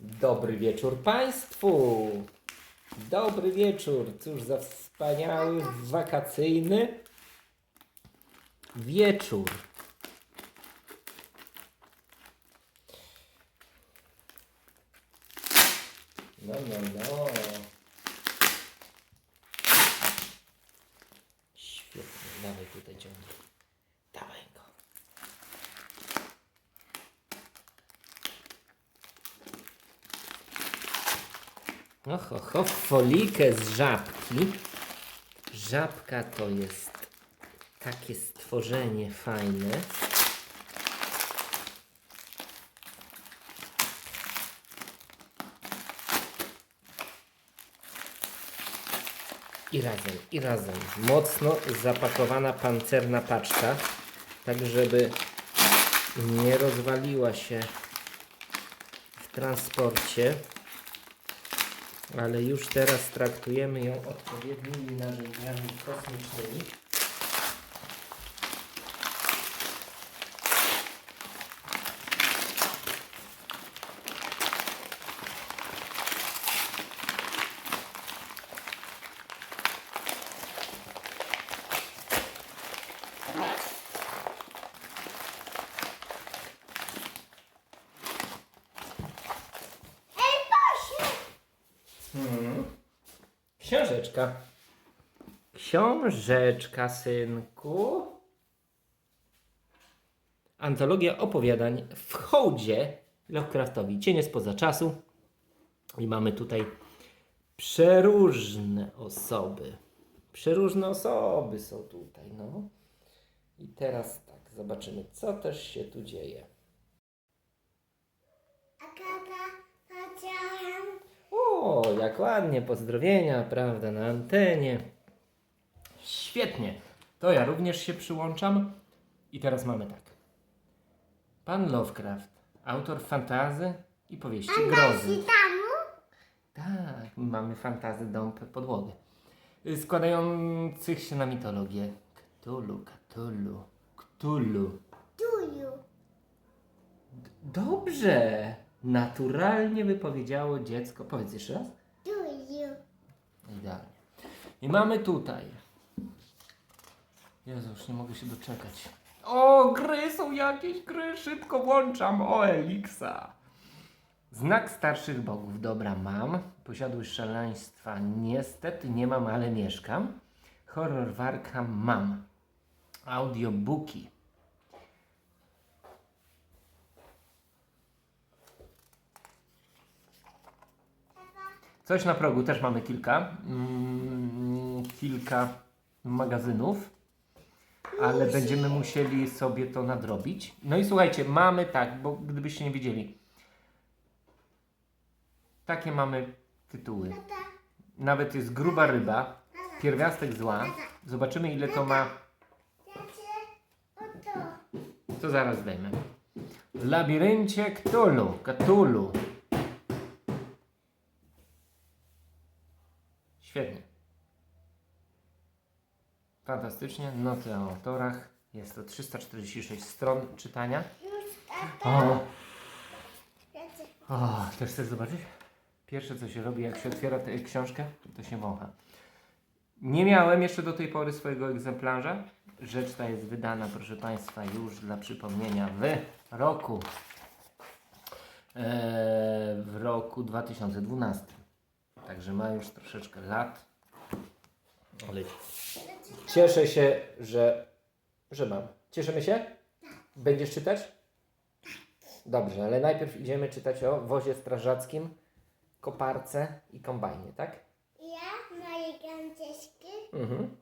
Dobry wieczór Państwu. Dobry wieczór. Cóż za wspaniały, wakacyjny wieczór. No, no, no. Świetnie. Dawaj tutaj ciągnij. Dawaj go. Oho, ho, folikę z żabki. Żabka to jest takie stworzenie fajne. I razem, i razem. Mocno zapakowana pancerna paczka, tak żeby nie rozwaliła się w transporcie ale już teraz traktujemy ją odpowiednimi narzędziami kosmicznymi. Książeczka. Książeczka, synku. Antologia opowiadań w hołdzie Lovecraftowi. Cienie spoza czasu. I mamy tutaj przeróżne osoby. Przeróżne osoby są tutaj, no. I teraz tak, zobaczymy, co też się tu dzieje. O, jak ładnie, pozdrowienia, prawda, na antenie. Świetnie. To ja również się przyłączam. I teraz mamy tak. Pan Lovecraft, autor fantazy i powieści grozy. tamu? Tak, mamy fantazy dom podłogę. Y, Składających się na mitologię. Cthulhu, Cthulhu, Cthulhu. Duju. Dobrze! Naturalnie wypowiedziało dziecko. Powiedz jeszcze raz. Idealnie. I mamy tutaj. Jezu, już nie mogę się doczekać. O, gry są jakieś gry, szybko włączam. O, Eliksa. Znak starszych bogów. Dobra, mam. Posiadłość szaleństwa. Niestety nie mam, ale mieszkam. Horror w Arkham mam. Audiobooki. Coś na progu też mamy kilka. Mm, kilka magazynów, ale będziemy musieli sobie to nadrobić. No i słuchajcie, mamy tak, bo gdybyście nie wiedzieli. Takie mamy tytuły. Nawet jest gruba ryba, pierwiastek zła. Zobaczymy ile to ma. To zaraz zdejmę. W labiryncie Cthulhu. Cthulhu. Świetnie. Fantastycznie. Noty o autorach. Jest to 346 stron czytania. O, o, też chcesz zobaczyć? Pierwsze co się robi, jak się otwiera tę książkę, to się wącha. Nie miałem jeszcze do tej pory swojego egzemplarza. Rzecz ta jest wydana, proszę Państwa, już dla przypomnienia w roku e, w roku 2012. Także ma już troszeczkę lat. Ale cieszę się, że, że mam. Cieszymy się? Będziesz czytać? Dobrze, ale najpierw idziemy czytać o wozie strażackim, koparce i kombajnie, tak? Ja, moje gędzieszki. Mhm.